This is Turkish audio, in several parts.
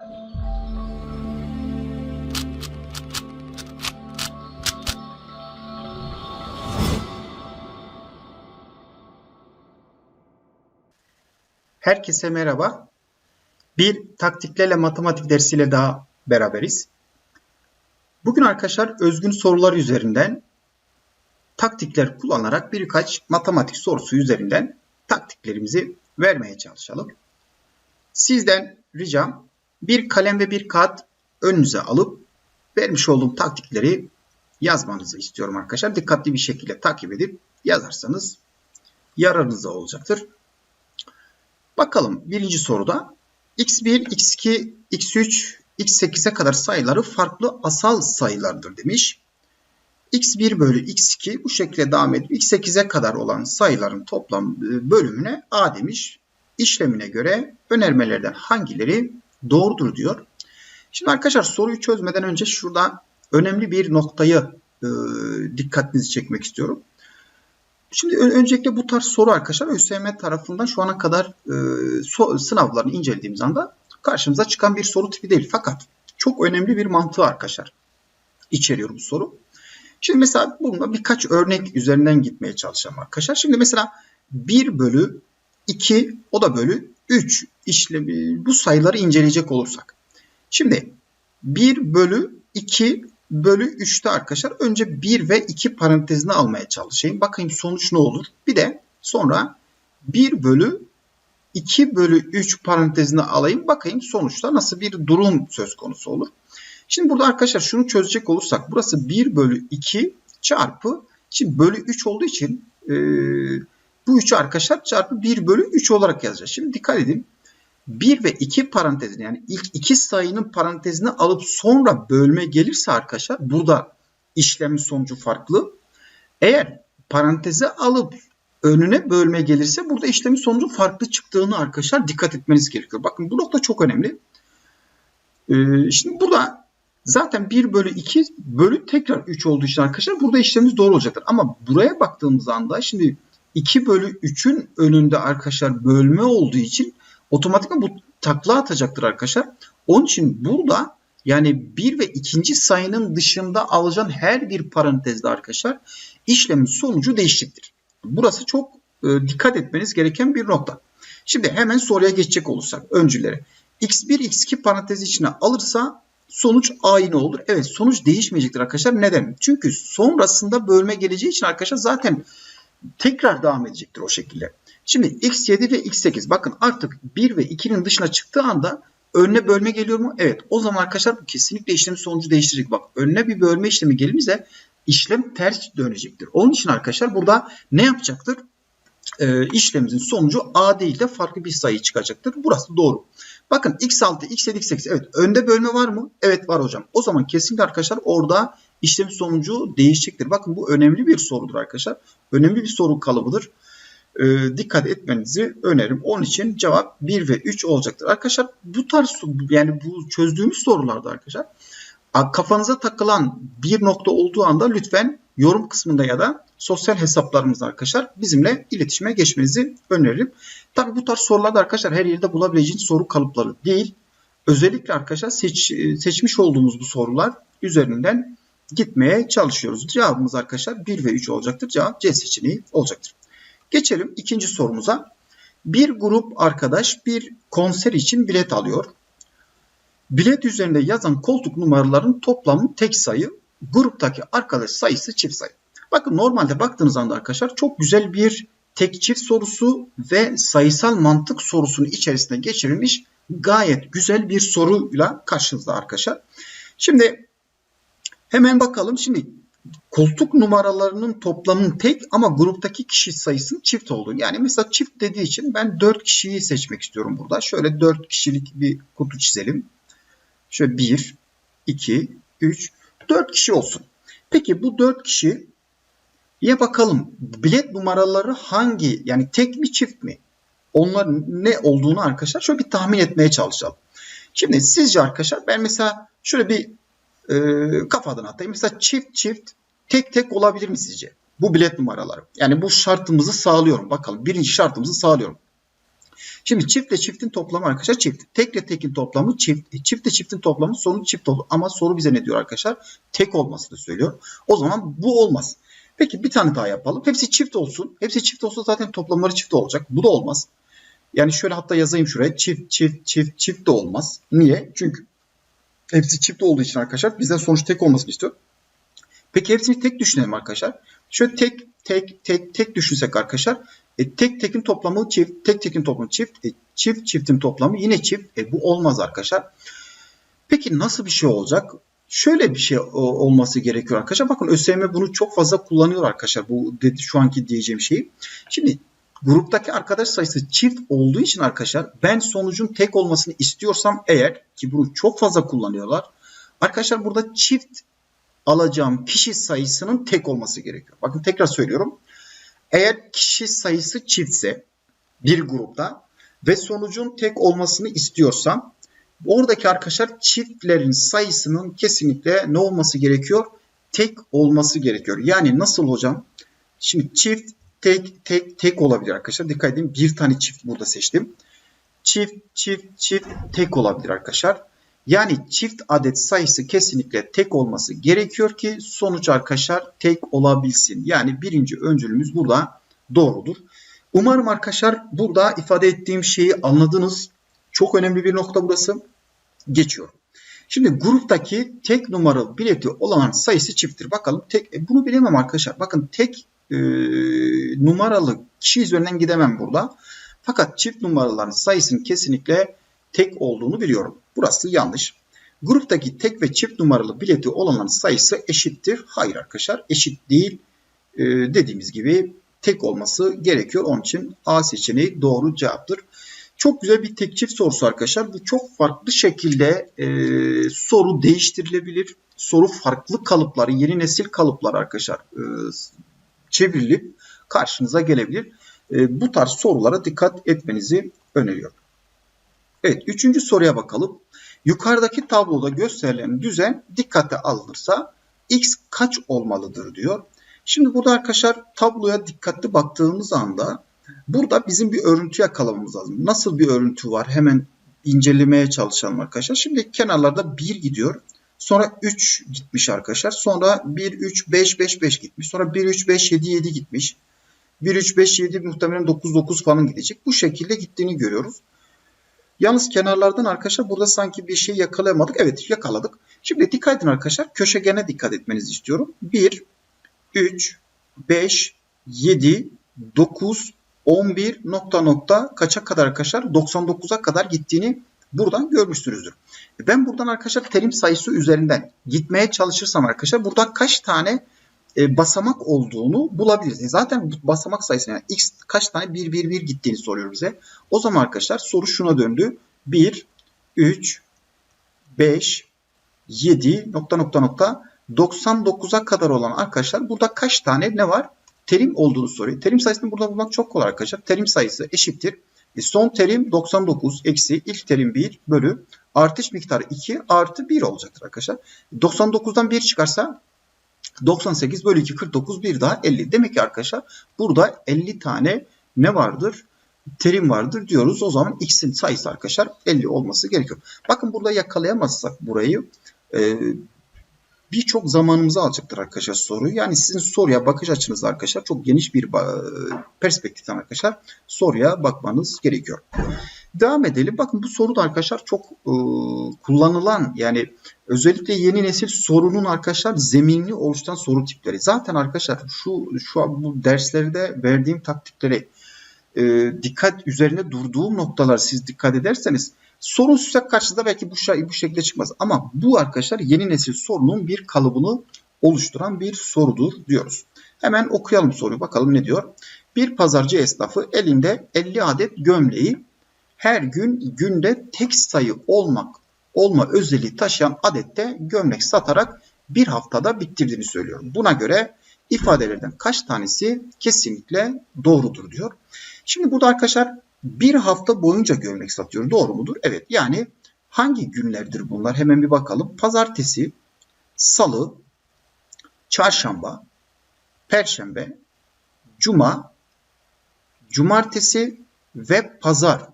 Herkese merhaba. Bir taktiklerle matematik dersiyle daha beraberiz. Bugün arkadaşlar özgün sorular üzerinden taktikler kullanarak birkaç matematik sorusu üzerinden taktiklerimizi vermeye çalışalım. Sizden ricam bir kalem ve bir kağıt önünüze alıp vermiş olduğum taktikleri yazmanızı istiyorum arkadaşlar. Dikkatli bir şekilde takip edip yazarsanız yararınıza olacaktır. Bakalım birinci soruda x1, x2, x3, x8'e kadar sayıları farklı asal sayılardır demiş. x1 bölü x2 bu şekilde devam edip x8'e kadar olan sayıların toplam e, bölümüne a demiş. İşlemine göre önermelerden hangileri doğrudur diyor. Şimdi arkadaşlar soruyu çözmeden önce şurada önemli bir noktayı e, dikkatinizi çekmek istiyorum. Şimdi öncelikle bu tarz soru arkadaşlar ÖSYM tarafından şu ana kadar e, so sınavlarını incelediğimiz anda karşımıza çıkan bir soru tipi değil. Fakat çok önemli bir mantığı arkadaşlar içeriyor bu soru. Şimdi mesela bununla birkaç örnek üzerinden gitmeye çalışacağım arkadaşlar. Şimdi mesela 1 bölü 2 o da bölü 3 işlemi bu sayıları inceleyecek olursak. Şimdi 1 bölü 2 bölü 3'te arkadaşlar önce 1 ve 2 parantezini almaya çalışayım. Bakayım sonuç ne olur. Bir de sonra 1 bölü 2 bölü 3 parantezini alayım. Bakayım sonuçta nasıl bir durum söz konusu olur. Şimdi burada arkadaşlar şunu çözecek olursak burası 1 bölü 2 çarpı şimdi bölü 3 olduğu için e, bu 3'ü arkadaşlar çarpı 1 bölü 3 olarak yazacağız. Şimdi dikkat edin. 1 ve 2 parantezini yani ilk iki sayının parantezini alıp sonra bölme gelirse arkadaşlar burada işlemin sonucu farklı. Eğer paranteze alıp önüne bölme gelirse burada işlemin sonucu farklı çıktığını arkadaşlar dikkat etmeniz gerekiyor. Bakın bu nokta çok önemli. Ee, şimdi burada zaten 1 bölü 2 bölü tekrar 3 olduğu için arkadaşlar burada işlemimiz doğru olacaktır. Ama buraya baktığımız anda şimdi 2 bölü 3'ün önünde arkadaşlar bölme olduğu için otomatikman bu takla atacaktır arkadaşlar. Onun için burada yani bir ve ikinci sayının dışında alacağın her bir parantezde arkadaşlar işlemin sonucu değişecektir. Burası çok e, dikkat etmeniz gereken bir nokta. Şimdi hemen soruya geçecek olursak öncülere. x1 x2 parantezi içine alırsa sonuç aynı olur. Evet sonuç değişmeyecektir arkadaşlar. Neden? Çünkü sonrasında bölme geleceği için arkadaşlar zaten tekrar devam edecektir o şekilde. Şimdi x7 ve x8 bakın artık 1 ve 2'nin dışına çıktığı anda önüne bölme geliyor mu? Evet. O zaman arkadaşlar bu kesinlikle işlemin sonucu değiştirecek. Bak önüne bir bölme işlemi gelirse işlem ters dönecektir. Onun için arkadaşlar burada ne yapacaktır? Ee, işlemimizin sonucu a değil de farklı bir sayı çıkacaktır. Burası doğru. Bakın x6, x7, x8 evet önde bölme var mı? Evet var hocam. O zaman kesinlikle arkadaşlar orada işlemin sonucu değişecektir. Bakın bu önemli bir sorudur arkadaşlar. Önemli bir soru kalıbıdır e, dikkat etmenizi öneririm. Onun için cevap 1 ve 3 olacaktır. Arkadaşlar bu tarz yani bu çözdüğümüz sorularda arkadaşlar kafanıza takılan bir nokta olduğu anda lütfen yorum kısmında ya da sosyal hesaplarımızda arkadaşlar bizimle iletişime geçmenizi öneririm. Tabi bu tarz sorularda arkadaşlar her yerde bulabileceğiniz soru kalıpları değil. Özellikle arkadaşlar seç, seçmiş olduğumuz bu sorular üzerinden gitmeye çalışıyoruz. Cevabımız arkadaşlar 1 ve 3 olacaktır. Cevap C seçeneği olacaktır. Geçelim ikinci sorumuza. Bir grup arkadaş bir konser için bilet alıyor. Bilet üzerinde yazan koltuk numaraların toplamı tek sayı, gruptaki arkadaş sayısı çift sayı. Bakın normalde baktığınız anda arkadaşlar çok güzel bir tek çift sorusu ve sayısal mantık sorusunun içerisinde geçirilmiş gayet güzel bir soruyla karşınızda arkadaşlar. Şimdi hemen bakalım. Şimdi koltuk numaralarının toplamının tek ama gruptaki kişi sayısının çift olduğu. Yani mesela çift dediği için ben 4 kişiyi seçmek istiyorum burada. Şöyle 4 kişilik bir kutu çizelim. Şöyle 1, 2, 3, 4 kişi olsun. Peki bu 4 kişi ya bakalım bilet numaraları hangi yani tek mi çift mi? Onlar ne olduğunu arkadaşlar şöyle bir tahmin etmeye çalışalım. Şimdi sizce arkadaşlar ben mesela şöyle bir e, kafadan atayım. Mesela çift çift tek tek olabilir mi sizce? Bu bilet numaraları. Yani bu şartımızı sağlıyorum. Bakalım birinci şartımızı sağlıyorum. Şimdi çiftle çiftin toplamı arkadaşlar çift. Tekle tekin toplamı çift. E, çiftle çiftin toplamı sonuç çift oldu. Ama soru bize ne diyor arkadaşlar? Tek olmasını söylüyor. O zaman bu olmaz. Peki bir tane daha yapalım. Hepsi çift olsun. Hepsi çift olsa zaten toplamları çift olacak. Bu da olmaz. Yani şöyle hatta yazayım şuraya. Çift, çift, çift, çift de olmaz. Niye? Çünkü hepsi çift olduğu için arkadaşlar bizden sonuç tek olmasını istiyor. Peki hepsini tek düşünelim arkadaşlar. Şöyle tek, tek, tek, tek düşünsek arkadaşlar. E, tek tekin toplamı çift, tek tekin toplamı çift, e, çift çiftin toplamı yine çift. E, bu olmaz arkadaşlar. Peki nasıl bir şey olacak? Şöyle bir şey olması gerekiyor arkadaşlar. Bakın ÖSYM bunu çok fazla kullanıyor arkadaşlar. Bu dedi, şu anki diyeceğim şeyi. Şimdi gruptaki arkadaş sayısı çift olduğu için arkadaşlar ben sonucun tek olmasını istiyorsam eğer ki bunu çok fazla kullanıyorlar. Arkadaşlar burada çift alacağım kişi sayısının tek olması gerekiyor. Bakın tekrar söylüyorum. Eğer kişi sayısı çiftse bir grupta ve sonucun tek olmasını istiyorsam oradaki arkadaşlar çiftlerin sayısının kesinlikle ne olması gerekiyor? Tek olması gerekiyor. Yani nasıl hocam? Şimdi çift tek tek tek olabilir arkadaşlar. Dikkat edin bir tane çift burada seçtim. Çift çift çift tek olabilir arkadaşlar. Yani çift adet sayısı kesinlikle tek olması gerekiyor ki sonuç arkadaşlar tek olabilsin. Yani birinci öncülümüz burada doğrudur. Umarım arkadaşlar burada ifade ettiğim şeyi anladınız. Çok önemli bir nokta burası. Geçiyorum. Şimdi gruptaki tek numaralı bileti olan sayısı çifttir. Bakalım tek e, bunu bilemem arkadaşlar. Bakın tek e, numaralı kişi üzerinden gidemem burada. Fakat çift numaraların sayısının kesinlikle tek olduğunu biliyorum. Burası yanlış. Gruptaki tek ve çift numaralı bileti olanların sayısı eşittir. Hayır arkadaşlar eşit değil. Ee, dediğimiz gibi tek olması gerekiyor. Onun için A seçeneği doğru cevaptır. Çok güzel bir tek çift sorusu arkadaşlar. Bu çok farklı şekilde e, soru değiştirilebilir. Soru farklı kalıpları, yeni nesil kalıplar arkadaşlar e, çevrilip karşınıza gelebilir. E, bu tarz sorulara dikkat etmenizi öneriyorum. Evet, üçüncü soruya bakalım. Yukarıdaki tabloda gösterilen düzen dikkate alınırsa x kaç olmalıdır diyor. Şimdi burada arkadaşlar tabloya dikkatli baktığımız anda burada bizim bir örüntü yakalamamız lazım. Nasıl bir örüntü var? Hemen incelemeye çalışalım arkadaşlar. Şimdi kenarlarda 1 gidiyor. Sonra 3 gitmiş arkadaşlar. Sonra 1, 3, 5, 5, 5 gitmiş. Sonra 1, 3, 5, 7, 7 gitmiş. 1, 3, 5, 7 muhtemelen 9, 9 falan gidecek. Bu şekilde gittiğini görüyoruz. Yalnız kenarlardan arkadaşlar burada sanki bir şey yakalayamadık. Evet yakaladık. Şimdi dikkat edin arkadaşlar. Köşegene dikkat etmenizi istiyorum. 1, 3, 5, 7, 9, 11 nokta nokta kaça kadar arkadaşlar? 99'a kadar gittiğini buradan görmüşsünüzdür. Ben buradan arkadaşlar terim sayısı üzerinden gitmeye çalışırsam arkadaşlar burada kaç tane e, basamak olduğunu bulabiliriz. E, zaten basamak sayısı yani x kaç tane 1 1 1 gittiğini soruyor bize. O zaman arkadaşlar soru şuna döndü. 1 3 5 7 nokta nokta nokta 99'a kadar olan arkadaşlar burada kaç tane ne var? Terim olduğunu soruyor. Terim sayısını burada bulmak çok kolay arkadaşlar. Terim sayısı eşittir. E son terim 99 eksi ilk terim 1 bölü artış miktarı 2 artı 1 olacaktır arkadaşlar. 99'dan 1 çıkarsa 98 bölü 2 49 bir daha 50. Demek ki arkadaşlar burada 50 tane ne vardır? Terim vardır diyoruz. O zaman x'in sayısı arkadaşlar 50 olması gerekiyor. Bakın burada yakalayamazsak burayı e, birçok zamanımızı alacaktır arkadaşlar soruyu. Yani sizin soruya bakış açınız arkadaşlar çok geniş bir perspektiften arkadaşlar soruya bakmanız gerekiyor. Devam edelim. Bakın bu soru da arkadaşlar çok e, kullanılan yani özellikle yeni nesil sorunun arkadaşlar zeminli oluşturan soru tipleri. Zaten arkadaşlar şu şu an bu derslerde verdiğim taktikleri e, dikkat üzerine durduğum noktalar siz dikkat ederseniz sorun size karşınıza belki bu, şey, bu şekilde çıkmaz. Ama bu arkadaşlar yeni nesil sorunun bir kalıbını oluşturan bir sorudur diyoruz. Hemen okuyalım soruyu bakalım ne diyor. Bir pazarcı esnafı elinde 50 adet gömleği her gün günde tek sayı olmak olma özelliği taşıyan adette gömlek satarak bir haftada bitirdiğini söylüyor. Buna göre ifadelerden kaç tanesi kesinlikle doğrudur diyor. Şimdi burada arkadaşlar bir hafta boyunca gömlek satıyor. Doğru mudur? Evet. Yani hangi günlerdir bunlar? Hemen bir bakalım. Pazartesi, salı, çarşamba, perşembe, cuma, cumartesi ve pazar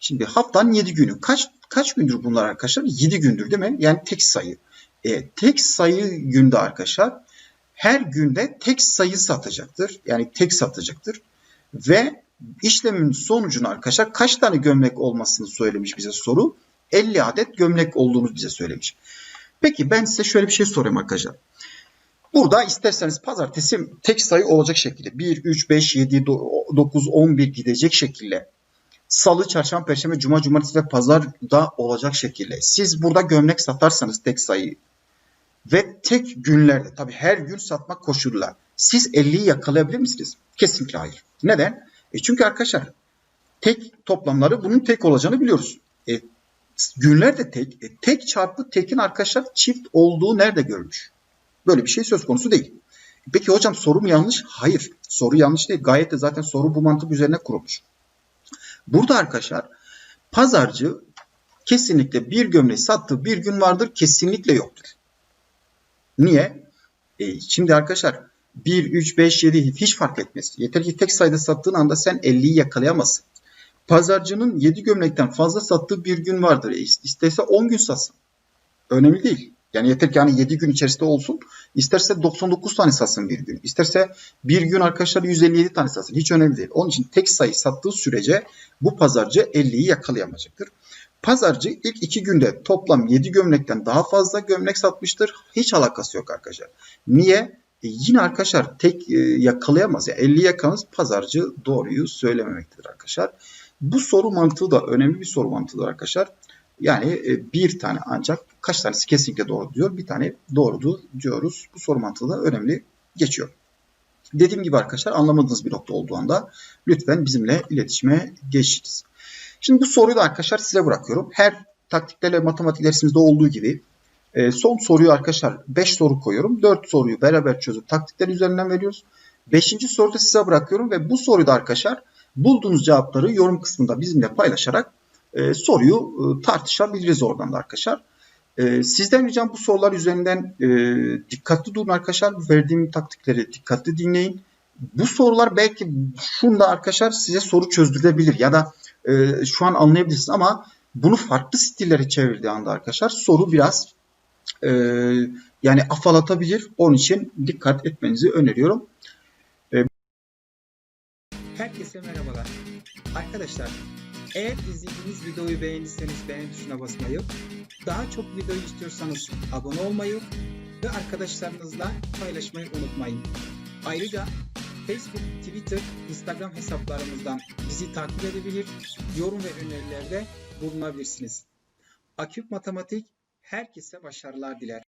Şimdi haftanın 7 günü. Kaç kaç gündür bunlar arkadaşlar? 7 gündür değil mi? Yani tek sayı. E, tek sayı günde arkadaşlar her günde tek sayı satacaktır. Yani tek satacaktır. Ve işlemin sonucunu arkadaşlar kaç tane gömlek olmasını söylemiş bize soru. 50 adet gömlek olduğunu bize söylemiş. Peki ben size şöyle bir şey sorayım arkadaşlar. Burada isterseniz pazartesi tek sayı olacak şekilde 1, 3, 5, 7, 9, 11 gidecek şekilde Salı, çarşamba, perşembe, cuma, cumartesi ve pazar da olacak şekilde. Siz burada gömlek satarsanız tek sayı ve tek günlerde tabi her gün satmak koşuluyla siz 50'yi yakalayabilir misiniz? Kesinlikle hayır. Neden? E çünkü arkadaşlar tek toplamları bunun tek olacağını biliyoruz. E, günler de tek. E, tek çarpı tekin arkadaşlar çift olduğu nerede görmüş? Böyle bir şey söz konusu değil. Peki hocam soru mu yanlış? Hayır. Soru yanlış değil. Gayet de zaten soru bu mantık üzerine kurulmuş. Burada arkadaşlar pazarcı kesinlikle bir gömleği sattığı bir gün vardır. Kesinlikle yoktur. Niye? E, şimdi arkadaşlar 1, 3, 5, 7 hiç fark etmez. Yeter ki tek sayıda sattığın anda sen 50'yi yakalayamazsın. Pazarcının 7 gömlekten fazla sattığı bir gün vardır. E, istese 10 gün satsın. Önemli değil. Yani yeter ki yani 7 gün içerisinde olsun. İsterse 99 tane satsın bir gün. İsterse bir gün arkadaşlar 157 tane satsın. Hiç önemli değil. Onun için tek sayı sattığı sürece bu pazarcı 50'yi yakalayamayacaktır. Pazarcı ilk 2 günde toplam 7 gömlekten daha fazla gömlek satmıştır. Hiç alakası yok arkadaşlar. Niye? E yine arkadaşlar tek e, yakalayamaz. Yani 50 yakalamaz pazarcı doğruyu söylememektedir arkadaşlar. Bu soru mantığı da önemli bir soru mantığıdır arkadaşlar. Yani e, bir tane ancak kaç tanesi kesinlikle doğru diyor. Bir tane doğrudur diyoruz. Bu soru mantığı da önemli geçiyor. Dediğim gibi arkadaşlar anlamadığınız bir nokta olduğu anda lütfen bizimle iletişime geçiniz. Şimdi bu soruyu da arkadaşlar size bırakıyorum. Her taktiklerle matematik dersimizde olduğu gibi e, son soruyu arkadaşlar 5 soru koyuyorum. 4 soruyu beraber çözüp taktikler üzerinden veriyoruz. 5. soruyu size bırakıyorum ve bu soruyu da arkadaşlar bulduğunuz cevapları yorum kısmında bizimle paylaşarak e, soruyu e, tartışabiliriz oradan da arkadaşlar. E, sizden ricam bu sorular üzerinden e, dikkatli durun arkadaşlar. Verdiğim taktikleri dikkatli dinleyin. Bu sorular belki şunda arkadaşlar size soru çözdürebilir ya da e, şu an anlayabilirsiniz ama bunu farklı stillere çevirdiği anda arkadaşlar soru biraz e, yani afalatabilir. Onun için dikkat etmenizi öneriyorum. E, Herkese merhabalar. Arkadaşlar eğer izlediğiniz videoyu beğendiyseniz beğen tuşuna basmayı, daha çok video istiyorsanız abone olmayı ve arkadaşlarınızla paylaşmayı unutmayın. Ayrıca Facebook, Twitter, Instagram hesaplarımızdan bizi takip edebilir, yorum ve önerilerde bulunabilirsiniz. Aküp Matematik herkese başarılar diler.